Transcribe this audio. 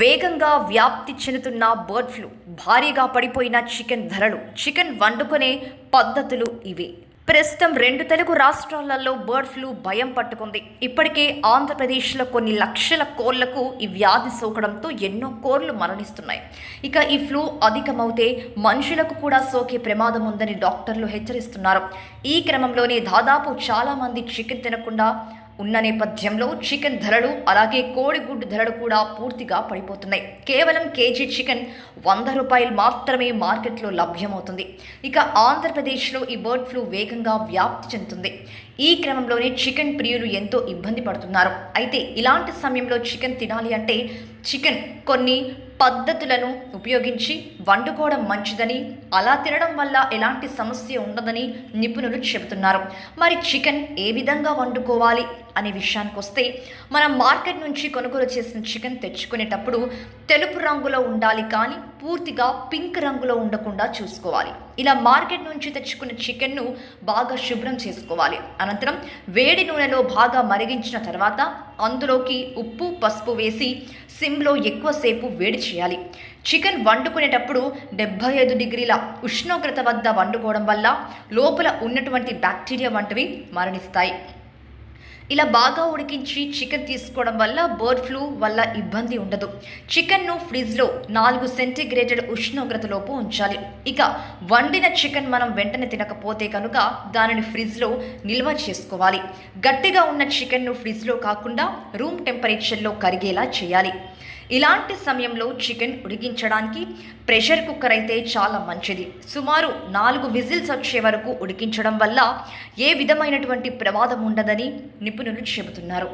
వేగంగా వ్యాప్తి చెందుతున్న బర్డ్ ఫ్లూ. భారీగా పడిపోయిన చికెన్ ధరలు. చికెన్ వండుకునే పద్ధతులు ఇవి. ప్రస్తుతం రెండు తెలుగు రాష్ట్రాలలో బర్డ్ ఫ్లూ భయం పట్టుకుంది. ఇప్పటికే ఆంధ్రప్రదేశ్లో కొన్ని లక్షల కోళ్ళకు ఈ వ్యాధి సోకడంతో ఎన్నో కోళ్ళు మరణిస్తున్నాయి. ఇక ఈ ఫ్లూ అధికమవుతే మనుషులకు కూడా సోకే ప్రమాదం ఉందని డాక్టర్లు హెచ్చరిస్తున్నారు. ఈ క్రమంలోనే దాదాపు చాలామంది చికెన్ తినకుండా ఉన్న నేపథ్యంలో చికెన్ ధరలు అలాగే కోడిగుడ్డు ధరలు కూడా పూర్తిగా పడిపోతున్నాయి. కేవలం కేజీ చికెన్ వంద రూపాయలు మాత్రమే మార్కెట్లో లభ్యమవుతుంది. ఇక ఆంధ్రప్రదేశ్లో ఈ బర్డ్ ఫ్లూ వేగంగా వ్యాప్తి చెందుతుంది. ఈ క్రమంలోనే చికెన్ ప్రియులు ఎంతో ఇబ్బంది పడుతున్నారు. అయితే ఇలాంటి సమయంలో చికెన్ తినాలి అంటే చికెన్ కొన్ని పద్ధతులను ఉపయోగించి వండుకోవడం మంచిదని అలా తినడం వల్ల ఎలాంటి సమస్య ఉండదని నిపుణులు చెబుతున్నారు. మరి చికెన్ ఏ విధంగా వండుకోవాలి అనే విషయానికి వస్తే మనం మార్కెట్ నుంచి కొనుగోలు చేసిన చికెన్ తెచ్చుకునేటప్పుడు తెలుపు రంగులో ఉండాలి కానీ పూర్తిగా పింక్ రంగులో ఉండకుండా చూసుకోవాలి. ఇలా మార్కెట్ నుంచి తెచ్చుకున్న చికెన్ను బాగా శుభ్రం చేసుకోవాలి. అనంతరం వేడి నూనెలో బాగా మరిగించిన తర్వాత అందులోకి ఉప్పు పసుపు వేసి సిమ్లో ఎక్కువసేపు వేడి చేయాలి. చికెన్ వండుకునేటప్పుడు డెబ్బై ఐదు డిగ్రీల ఉష్ణోగ్రత వద్ద వండుకోవడం వల్ల లోపల ఉన్నటువంటి బ్యాక్టీరియా వంటివి మరణిస్తాయి. ఇలా బాగా ఉడికించి చికెన్ తీసుకోవడం వల్ల బర్డ్ ఫ్లూ వల్ల ఇబ్బంది ఉండదు. చికెన్ను ఫ్రిడ్జ్లో నాలుగు సెంటీగ్రేటెడ్ ఉష్ణోగ్రతలోపు ఉంచాలి. ఇక వండిన చికెన్ మనం వెంటనే తినకపోతే కనుక దానిని ఫ్రిడ్జ్లో నిల్వ చేసుకోవాలి. గట్టిగా ఉన్న చికెన్ను ఫ్రిడ్జ్లో కాకుండా రూమ్ టెంపరేచర్లో కరిగేలా చేయాలి. ఇలాంటి సమయంలో చికెన్ ఉడికించడానికి ప్రెషర్ కుక్కర్ అయితే చాలా మంచిది. సుమారు నాలుగు విజిల్స్ వచ్చే వరకు ఉడికించడం వల్ల ఏ విధమైనటువంటి ప్రమాదం ఉండదని నిపుణులు చెబుతున్నారు